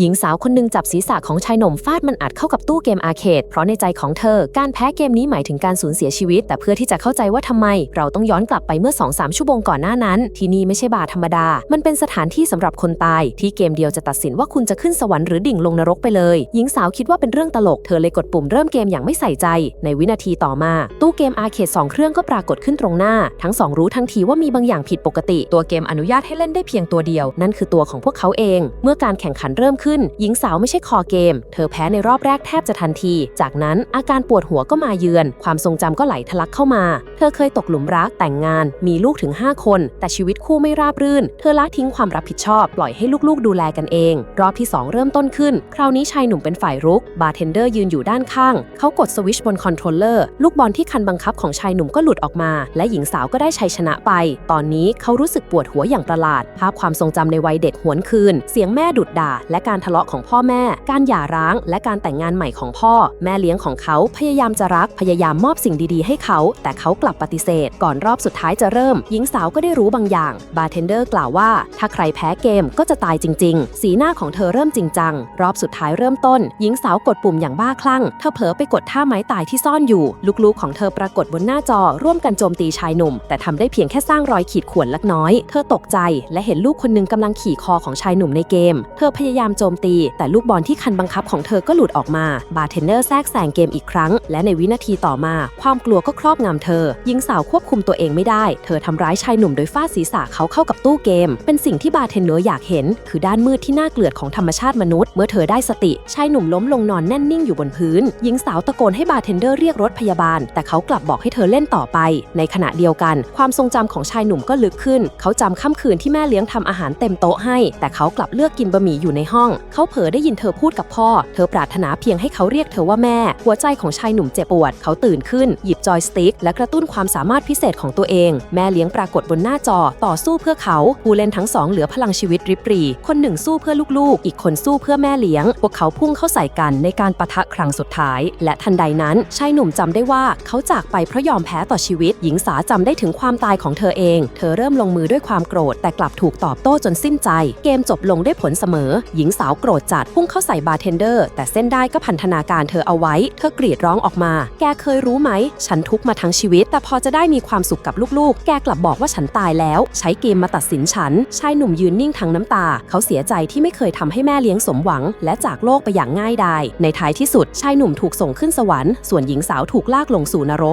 หญิงสาวคนหนึงจับศีรษะของชายหนุ่มฟาดมันอัดเข้ากับตู้เกมอาร์เคด เพราะในใจของเธอการแพ้เกมนี้หมายถึงการสูญเสียชีวิต แต่เพื่อที่จะเข้าใจว่าทำไม เราต้องย้อนกลับไปเมื่อ 2-3 ชั่วโมงก่อนหน้านั้น ที่นี่ไม่ใช่บาร์ธรรมดา มันเป็นสถานที่สำหรับคนตาย ที่เกมเดียวจะตัดสินว่าคุณจะขึ้นสวรรค์หรือดิ่งลงนรกไปเลย หญิงสาวคิดว่าเป็นเรื่องตลก เธอเลยกดปุ่มเริ่มเกมอย่างไม่ใส่ใจ ในวินาทีต่อมา ตู้เกมอาร์เคดสองเครื่องก็ปรากฏขึ้นตรงหน้า ทั้งสองรู้ทันทีว่ามีบางอย่างผิดปกติ ตัวเกมอนุญาตให้เล่นได้เพียงตัวเดียว นั่นคือตัวของพวกเขาเอง เมื่อการแข่งขันเริ่มขึ้น หญิงสาวไม่ใช่คอเกม เธอแพ้ในรอบแรกแทบจะทันที จากนั้นอาการปวดหัวก็มาเยือน ความทรงจำก็ไหลทะลักเข้ามา เธอเคยตกหลุมรักแต่งงาน มีลูกถึง 5 คน แต่ชีวิตคู่ไม่ราบรื่น เธอละทิ้งความรับผิดชอบ ปล่อยให้ลูกๆ ดูแลกันเอง รอบที่ 2 เริ่มต้นขึ้น คราวนี้ชายหนุ่มเป็นฝ่ายรุก บาร์เทนเดอร์ยืนอยู่ด้านข้าง เขากดสวิชบนคอนโทรลเลอร์ ลูกบอลที่คันบังคับของชายหนุ่มก็หลุดออกมา และหญิงสาวก็ได้ชัยชนะไป ตอนนี้เขารู้สึกปวดหัวอย่างประหลาด ภาพความทรงจำในวัยเด็กหวนคืน เสียงแม่ดุดด่า และการการทะเลาะของพ่อแม่ การหย่าร้าง และการแต่งงานใหม่ของพ่อ แม่เลี้ยงของเขาพยายามจะรักพยายามมอบสิ่งดีๆ ให้เขา แต่เขากลับปฏิเสธ ก่อนรอบสุดท้ายจะเริ่ม หญิงสาวก็ได้รู้บางอย่าง บาร์เทนเดอร์กล่าวว่า ถ้าใครแพ้เกมก็จะตายจริง ๆ สีหน้าของเธอเริ่มจริงจัง รอบสุดท้ายเริ่มต้น หญิงสาวกดปุ่มอย่างบ้าคลั่ง เธอเผลอไปกดท่าไม้ตายที่ซ่อนอยู่ ลูกๆ ของเธอปรากฏบนหน้าจอ ร่วมกันโจมตีชายหนุ่ม แต่ทำได้เพียงแค่สร้างรอยขีดข่วนเล็กน้อย เธอตกใจ และเห็นลูกคนหนึงกำลังขี่คอของชายหนุ่มในเกม เธอพยายามโจมตี แต่ลูกบอลที่คันบังคับของเธอก็หลุดออกมา บาร์เทนเนอร์แทรกแซงเกมอีกครั้ง และในวินาทีต่อมา ความกลัวก็ครอบงำเธอ หญิงสาวควบคุมตัวเองไม่ได้ เธอทำร้ายชายหนุ่มโดยฟาดศีรษะเขาเข้ากับตู้เกม เป็นสิ่งที่บาร์เทนเนอร์อยากเห็น คือด้านมืดที่น่าเกลียดของธรรมชาติมนุษย์ เมื่อเธอได้สติ ชายหนุ่มล้มลงนอนแน่นนิ่งอยู่บนพื้น หญิงสาวตะโกนให้บาร์เทนเดอร์เรียกรถพยาบาล แต่เขากลับบอกให้เธอเล่นต่อไป ในขณะเดียวกัน ความทรงจำของชายหนุ่มก็ลึกขึ้น เขาจำค่ำคืนที่แม่เลี้ยงทำอาหารเต็มโต๊ะให้ แต่เขากลับเลือกกินบะหมี่อยู่ในห้องเขาเผลอได้ยินเธอพูดกับพ่อ เธอปรารถนาเพียงให้เขาเรียกเธอว่าแม่ หัวใจของชายหนุ่มเจ็บปวด เขาตื่นขึ้น หยิบจอยสติ๊กและกระตุ้นความสามารถพิเศษของตัวเอง แม่เลี้ยงปรากฏบนหน้าจอต่อสู้เพื่อเขาผู้เล่นทั้งสองเหลือพลังชีวิตริบรีคนหนึ่งสู้เพื่อลูกๆ อีกคนสู้เพื่อแม่เลี้ยง พวกเขาพุ่งเข้าใส่กันในการปะทะครั้งสุดท้าย และทันใดนั้นชายหนุ่มจำได้ว่าเขาจากไปเพราะยอมแพ้ต่อชีวิต หญิงสาจำได้ถึงความตายของเธอเอง เธอเริ่มลงมือด้วยความโกรธ แต่กลับถูกตอบโต้จนสิ้นใจ เกมจบลงด้วยผลเสมอ หญิงสาาวโกรธจัดพุ่งเข้าใส่บาร์เทนเดอร์ แต่เส้นได้ก็พันธนาการเธอเอาไว้ เธอกรีดร้องออกมา แกเคยรู้ไหม ฉันทุกมาทั้งชีวิต แต่พอจะได้มีความสุขกับลูกๆ แกกลับบอกว่าฉันตายแล้ว ใช้เกมมาตัดสินฉัน ชายหนุ่มยืนนิ่งทั้งน้ำตา เขาเสียใจที่ไม่เคยทำให้แม่เลี้ยงสมหวัง และจากโลกไปอย่างง่ายดายในท้ายที่สุดชายหนุ่มถูกส่งขึ้นสวรรค์ส่วนหญิงสาวถูกลากลงสู่นรก